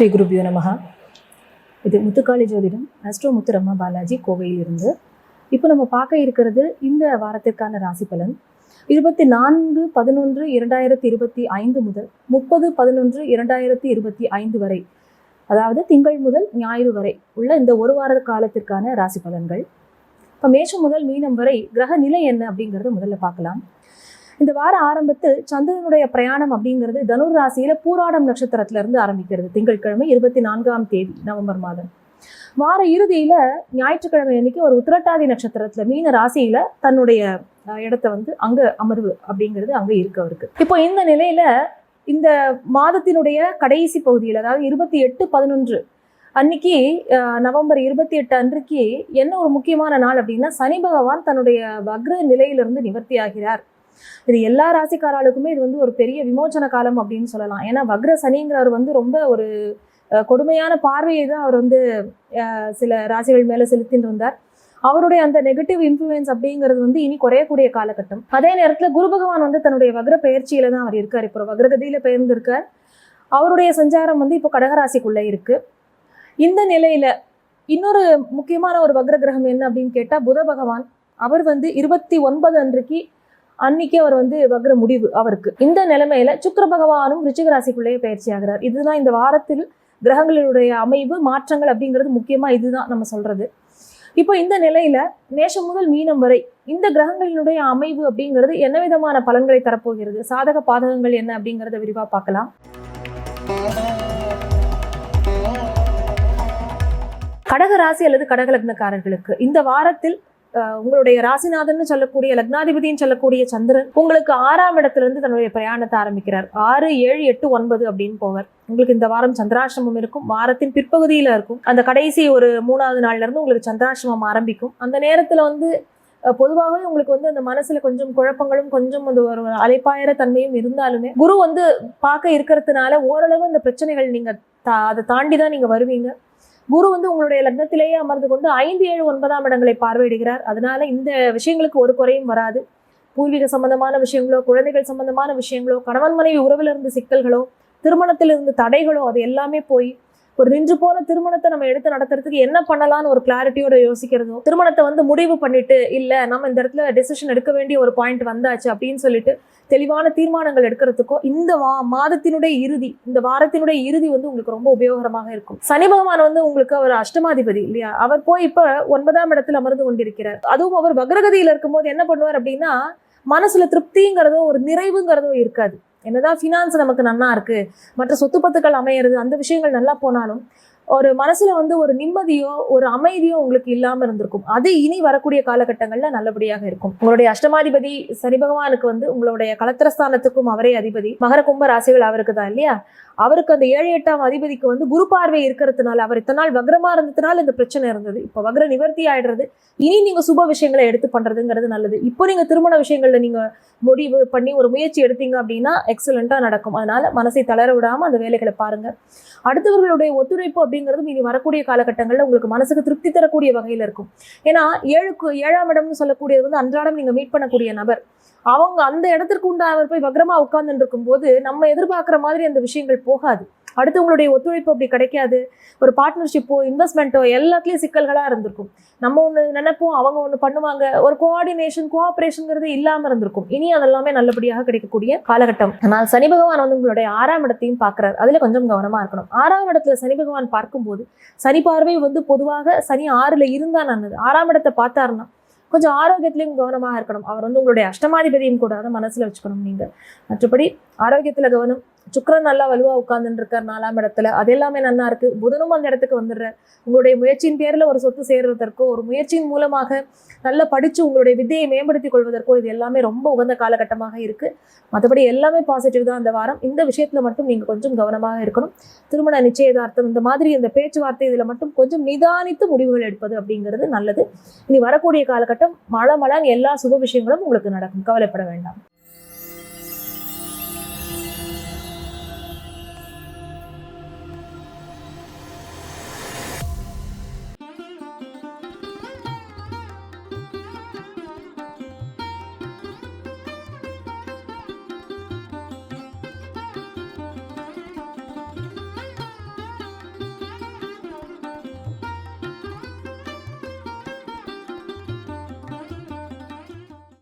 ஸ்ரீ குருபியோ நமகா இது முத்துக்காளி ஜோதிடம் அஸ்ட்ரோ முத்துரம்மா பாலாஜி கோவையிலிருந்து. இப்போ நம்ம பார்க்க இருக்கிறது இந்த வாரத்திற்கான ராசி பலன். இருபத்தி நான்கு பதினொன்று இரண்டாயிரத்தி இருபத்தி ஐந்து முதல் முப்பது பதினொன்று இரண்டாயிரத்தி இருபத்தி ஐந்து வரை அதாவது திங்கள் முதல் ஞாயிறு வரை உள்ள இந்த ஒரு வார காலத்திற்கான ராசி பலன்கள். இப்போ மேஷம் முதல் மீனம் வரை கிரக நிலை என்ன அப்படிங்கிறத முதல்ல பார்க்கலாம். இந்த வார ஆரம்பத்தில் சந்திரனுடைய பிரயாணம் அப்படிங்கிறது தனுர் ராசியில பூராடம் நட்சத்திரத்துல இருந்து ஆரம்பிக்கிறது. திங்கட்கிழமை இருபத்தி நான்காம் தேதி நவம்பர் மாதம். வார இறுதியில ஞாயிற்றுக்கிழமை அன்னைக்கு ஒரு உத்திரட்டாதி நட்சத்திரத்துல மீன ராசியில தன்னுடைய இடத்த வந்து அங்க அமர்வு அப்படிங்கிறது அங்க இருக்கு அவருக்கு. இப்போ இந்த நிலையில இந்த மாதத்தினுடைய கடைசி பகுதியில் அதாவது இருபத்தி எட்டு பதினொன்று அன்னைக்கு நவம்பர் இருபத்தி எட்டு அன்றைக்கு என்ன ஒரு முக்கியமான நாள் அப்படின்னா சனி பகவான் தன்னுடைய வக்ர நிலையிலிருந்து நிவர்த்தி ஆகிறார். இது எல்லா ராசிக்காராளுக்குமே இது வந்து ஒரு பெரிய விமோச்சன காலம் அப்படின்னு சொல்லலாம். ஏன்னா வக்ர சனிங்கிறவர் வந்து ரொம்ப ஒரு கொடுமையான பார்வையை தான் அவர் வந்து சில ராசிகள் மேலே செலுத்தின்னு இருந்தார். அவருடைய அந்த நெகட்டிவ் இன்ஃப்ளூயன்ஸ் அப்படிங்கிறது வந்து இனி குறையக்கூடிய காலகட்டம். அதே நேரத்தில் குரு பகவான் வந்து தன்னுடைய வக்ர பயிற்சியில தான் அவர் இருக்கார். இப்போ வக்ரகதியில் பெயர்ந்திருக்கார். அவருடைய சஞ்சாரம் வந்து இப்போ கடகராசிக்குள்ளே இருக்கு. இந்த நிலையில இன்னொரு முக்கியமான ஒரு வக்ர கிரகம் என்ன அப்படின்னு கேட்டால் புத பகவான். அவர் வந்து இருபத்தி ஒன்பது அன்றைக்கு அன்னைக்கு அவர் வந்து வக்ர முடிவு அவருக்கு. இந்த நிலைமையில சுக்கர பகவானும் ரிச்சிக ராசிக்குள்ளேயே பயிற்சி ஆகிறார். இதுதான் இந்த வாரத்தில் கிரகங்களுடைய அமைவு மாற்றங்கள் அப்படிங்கிறது முக்கியமா இதுதான் நம்ம சொல்றது. இப்போ இந்த நிலையில நேஷம் முதல் மீனம் வரை இந்த கிரகங்களினுடைய அமைவு அப்படிங்கிறது என்ன விதமான பலன்களை தரப்போகிறது? சாதக பாதகங்கள் என்ன அப்படிங்கிறத விரிவா பார்க்கலாம். கடக ராசி அல்லது கடகலக்னக்காரர்களுக்கு இந்த வாரத்தில் உங்களுடைய ராசிநாதன் சொல்லக்கூடிய லக்னாதிபதினு சொல்லக்கூடிய சந்திரன் உங்களுக்கு ஆறாம் இடத்துல இருந்து தன்னுடைய பிரயாணத்தை ஆரம்பிக்கிறார். ஆறு ஏழு எட்டு ஒன்பது அப்படின்னு போவார். உங்களுக்கு இந்த வாரம் சந்திராசிரமம் இருக்கும். வாரத்தின் பிற்பகுதியில இருக்கும். அந்த கடைசி ஒரு மூணாவது நாள்ல இருந்து உங்களுக்கு சந்திராசிரமம் ஆரம்பிக்கும். அந்த நேரத்துல வந்து பொதுவாகவே உங்களுக்கு வந்து அந்த மனசுல கொஞ்சம் குழப்பங்களும் கொஞ்சம் அந்த ஒரு அலைப்பாயிர தன்மையும் இருந்தாலுமே குரு வந்து பார்க்க இருக்கிறதுனால ஓரளவு அந்த பிரச்சனைகள் நீங்க தா- அதை தாண்டி தான் நீங்க வருவீங்க. குரு வந்து உங்களுடைய லக்னத்திலேயே அமர்ந்து கொண்டு ஐந்து ஏழு ஒன்பதாம் இடங்களை பார்வையிடுகிறார். அதனால இந்த விஷயங்களுக்கு ஒரு குறையும் வராது. பூர்வீக சம்பந்தமான விஷயங்களோ குழந்தைகள் சம்பந்தமான விஷயங்களோ கணவன் மனைவி உறவில் இருந்து சிக்கல்களோ திருமணத்தில் இருந்து தடைகளோ அது எல்லாமே போய் ஒரு நின்று போன திருமணத்தை நம்ம எடுத்து நடத்துறதுக்கு என்ன பண்ணலாம்னு ஒரு கிளாரிட்டியோட யோசிக்கிறதோ திருமணத்தை வந்து முடிவு பண்ணிட்டு இல்ல நம்ம இந்த இடத்துல டெசிஷன் எடுக்க வேண்டிய ஒரு பாயிண்ட் வந்தாச்சு அப்படின்னு சொல்லிட்டு தெளிவான தீர்மானங்கள் எடுக்கிறதுக்கோ இந்த வா மாதத்தினுடைய இறுதி இந்த வாரத்தினுடைய இறுதி வந்து உங்களுக்கு ரொம்ப உபயோகரமாக இருக்கும். சனி பகவான் வந்து உங்களுக்கு அவர் அஷ்டமாதிபதி இல்லையா? அவர் போய் இப்ப ஒன்பதாம் இடத்தில் அமர்ந்து கொண்டிருக்கிறார். அதுவும் அவர் வக்ரகதியில் இருக்கும்போது என்ன பண்ணுவார் அப்படின்னா மனசுல திருப்திங்கிறதோ ஒரு நிறைவுங்கிறதோ இருக்காது. என்னதான் ஃபினான்ஸ் நமக்கு நல்லா இருக்கு மற்ற சொத்து பத்துக்கள் அமையிறது அந்த விஷயங்கள் நல்லா போனாலும் ஒரு மனசுல வந்து ஒரு நிம்மதியோ ஒரு அமைதியோ உங்களுக்கு இல்லாம இருந்திருக்கும். அது இனி வரக்கூடிய காலகட்டங்கள்ல நல்லபடியாக இருக்கும். உங்களுடைய அஷ்டமாதிபதி சனி பகவானுக்கு வந்து உங்களுடைய கலத்திரஸ்தானத்துக்கும் அவரே அதிபதி. மகர கும்ப ராசிகள் அவருக்கு தான் இல்லையா? அவருக்கு அந்த ஏழு எட்டாம் அதிபதிக்கு வந்து குரு பார்வை இருக்கிறதுனால அவர் இத்தனை நாள் வக்ரமா இருந்ததுனால இந்த பிரச்சனை இருந்தது. இப்போ வக்ர நிவர்த்தி ஆயிடுறது. இனி நீங்க சுப விஷயங்களை எடுத்து பண்றதுங்கிறது நல்லது. இப்போ நீங்க திருமண விஷயங்கள்ல நீங்க முடிவு பண்ணி ஒரு முயற்சி எடுத்தீங்க அப்படின்னா எக்ஸலண்டா நடக்கும். அதனால மனசை தளர விடாம அந்த வேலைகளை பாருங்க. அடுத்தவர்களுடைய ஒத்துழைப்பு அப்படிங்கிறதும் இனி வரக்கூடிய காலகட்டங்கள்ல உங்களுக்கு மனசுக்கு திருப்தி தரக்கூடிய வகையில் இருக்கும். ஏன்னா ஏழுக்கு ஏழாம் இடம்னு சொல்லக்கூடியது வந்து அன்றாடம் நீங்க மீட் பண்ணக்கூடிய நபர். அவங்க அந்த இடத்திற்கு உண்டானவர் போய் வக்ரமா உட்கார்ந்துட்டு இருக்கும்போது நம்ம எதிர்பார்க்குற மாதிரி அந்த விஷயங்கள் போகாது. அடுத்தவங்களுடைய ஒத்துழைப்பு அப்படி கிடைக்காது. ஒரு பார்ட்னர்ஷிப்போ இன்வெஸ்ட்மெண்ட்டோ எல்லாத்துலேயும் சிக்கல்களாக இருந்திருக்கும். நம்ம ஒன்று நினைப்போம் அவங்க ஒன்று பண்ணுவாங்க. ஒரு கோஆர்டினேஷன் கோஆப்ரேஷனுங்கிறது இல்லாமல் இருந்திருக்கும். இனி அதெல்லாமே நல்லபடியாக கிடைக்கக்கூடிய காலகட்டம். ஆனால் சனி பகவான் வந்து உங்களுடைய ஆறாம் இடத்தையும் பார்க்குறாரு. அதில் கொஞ்சம் கவனமாக இருக்கணும். ஆறாம் இடத்துல சனி பகவான் பார்க்கும்போது சனி பார்வை வந்து பொதுவாக சனி ஆறில் இருந்தா நல்லது. ஆறாம் இடத்தை பார்த்தாருன்னா கொஞ்சம் ஆரோக்கியத்திலையும் கவனமாக இருக்கணும். அவர் வந்து உங்களுடைய அஷ்டமாதிபதியும் கூட அதை மனசில் வச்சுக்கணும் நீங்கள் மற்றபடி ஆரோக்கியத்தில் கவனம் சுக்கரன் நல்லா வலுவா உட்கார்ந்துட்டு இருக்கார் நாலாம் இடத்துல. அது எல்லாமே நல்லா இருக்கு. புதனும் அந்த இடத்துக்கு வந்துடுறார். உங்களுடைய முயற்சியின் பேர்ல ஒரு சொத்து சேர்வதற்கோ ஒரு முயற்சியின் மூலமாக நல்லா படிச்சு உங்களுடைய வித்தையை மேம்படுத்திக் கொள்வதற்கோ இது எல்லாமே ரொம்ப உகந்த காலகட்டமாக இருக்கு. மற்றபடி எல்லாமே பாசிட்டிவ் தான் அந்த வாரம். இந்த விஷயத்துல மட்டும் நீங்க கொஞ்சம் கவனமாக இருக்கணும். திருமண நிச்சயதார்த்தம் இந்த மாதிரி இந்த பேச்சுவார்த்தை இதுல மட்டும் கொஞ்சம் நிதானித்து முடிவுகள் எடுப்பது அப்படிங்கிறது நல்லது. இனி வரக்கூடிய காலகட்டம் மழை மழை எல்லா சுப விஷயங்களும் உங்களுக்கு நடக்கும். கவலைப்பட வேண்டாம்.